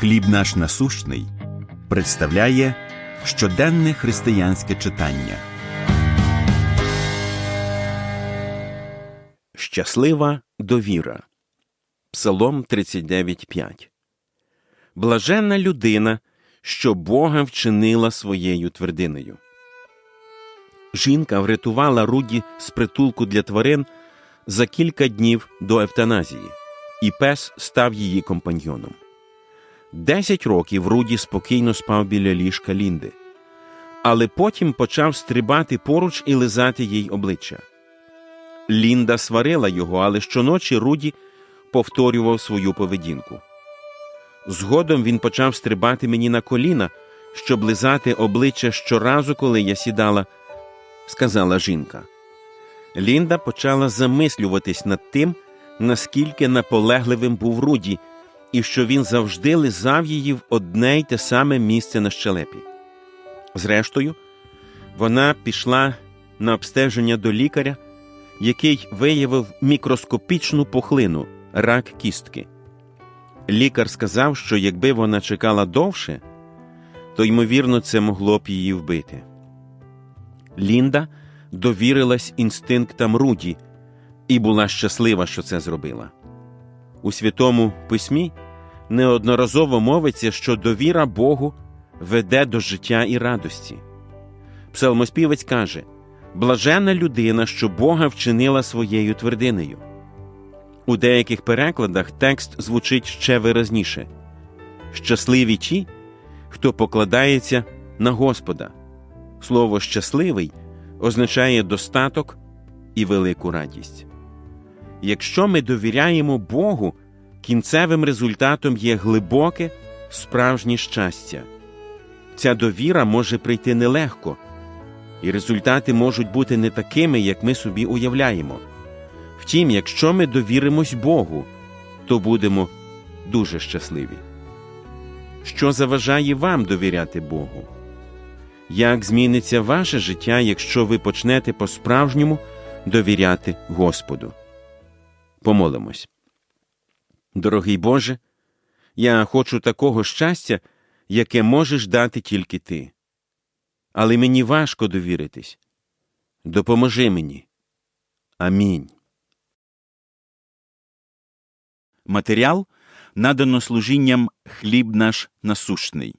Хліб наш насущний представляє щоденне християнське читання. Щаслива довіра. Псалом 39.5 Блаженна людина, що Бога вчинила своєю твердиною. Жінка врятувала Руді з притулку для тварин за кілька днів до евтаназії, і пес став її компаньйоном. Десять років Руді спокійно спав біля ліжка Лінди, але потім почав стрибати поруч і лизати їй обличчя. Лінда сварила його, але щоночі Руді повторював свою поведінку. Згодом він почав стрибати мені на коліна, щоб лизати обличчя щоразу, коли я сідала, сказала жінка. Лінда почала замислюватись над тим, наскільки наполегливим був Руді, і що він завжди лизав її в одне й те саме місце на щелепі. Зрештою, вона пішла на обстеження до лікаря, який виявив мікроскопічну пухлину рак кістки. Лікар сказав, що якби вона чекала довше, то, ймовірно, це могло б її вбити. Лінда довірилась інстинктам Руді і була щаслива, що це зробила. У Святому Письмі неодноразово мовиться, що довіра Богу веде до життя і радості. Псалмоспівець каже Блажена людина, що Бога вчинила своєю твердиною. У деяких перекладах текст звучить ще виразніше щасливі ті, хто покладається на Господа. Слово щасливий означає достаток і велику радість. Якщо ми довіряємо Богу, кінцевим результатом є глибоке, справжнє щастя. Ця довіра може прийти нелегко, і результати можуть бути не такими, як ми собі уявляємо. Втім, якщо ми довіримось Богу, то будемо дуже щасливі. Що заважає вам довіряти Богу? Як зміниться ваше життя, якщо ви почнете по-справжньому довіряти Господу? Помолимось. Дорогий Боже, я хочу такого щастя, яке можеш дати тільки ти. Але мені важко довіритись. Допоможи мені. Амінь. Матеріал надано служінням хліб наш насущний.